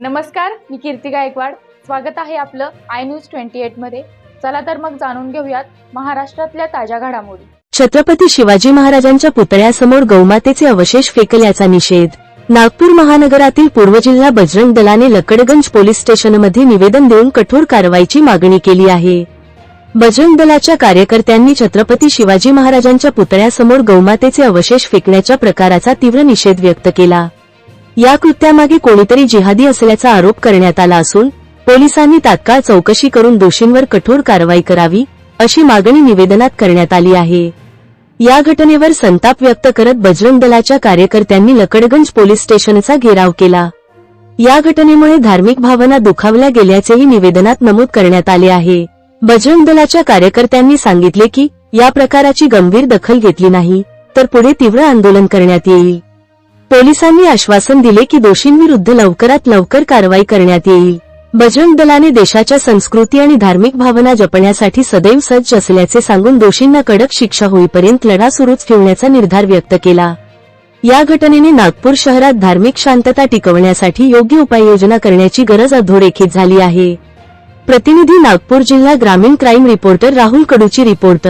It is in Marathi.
नमस्कार मी कीर्ती गायकवाड. स्वागत आहे आपलं आय न्यूज ट्वेंटी एटमध्ये. चला तर मग जाणून घेऊयात महाराष्ट्रातल्या ताज्या घडामोडी. छत्रपती शिवाजी महाराजांच्या पुतळ्यासमोर गौमातेचे अवशेष फेकल्याचा निषेध. नागपूर महानगरातील पूर्व जिल्हा बजरंग दलाने लकडगंज पोलीस स्टेशनमध्ये निवेदन देऊन कठोर कारवाईची मागणी केली आहे. बजरंग दलाच्या कार्यकर्त्यांनी छत्रपती शिवाजी महाराजांच्या पुतळ्यासमोर गौमातेचे अवशेष फेकण्याच्या प्रकाराचा तीव्र निषेध व्यक्त केला. या कृत्यामागे कोणीतरी जिहादी असल्याचा आरोप करण्यात आला असून पोलिसांनी तात्काळ चौकशी करून दोषींवर कठोर कारवाई करावी अशी मागणी निवेदनात करण्यात आली आहे. या घटनेवर संताप व्यक्त करत बजरंग दलाच्या कार्यकर्त्यांनी लकडगंज पोलीस स्टेशनचा घेराव केला. या घटनेमुळे धार्मिक भावना दुखावल्या गेल्याचेही निवेदनात नमूद करण्यात आले आहे. बजरंग दलाच्या कार्यकर्त्यांनी सांगितले की या प्रकाराची गंभीर दखल घेतली नाही तर पुढे तीव्र आंदोलन करण्यात येईल. पोलिसांनी आश्वासन दिले की दोषींविरुद्ध लवकरात लवकर कारवाई करण्यात येईल. बजरंग दलाने देशाच्या संस्कृती आणि धार्मिक भावना जपण्यासाठी सदैव सज्ज असल्याचे सांगून दोषींना कडक शिक्षा होईपर्यंत लढा सुरूच ठेवण्याचा निर्धार व्यक्त केला. या घटनेने नागपूर शहरात धार्मिक शांतता टिकवण्यासाठी योग्य उपाययोजना करण्याची गरज अधोरेखित झाली आहे. प्रतिनिधी नागपूर जिल्हा ग्रामीण क्राईम रिपोर्टर राहुल कडूची रिपोर्ट.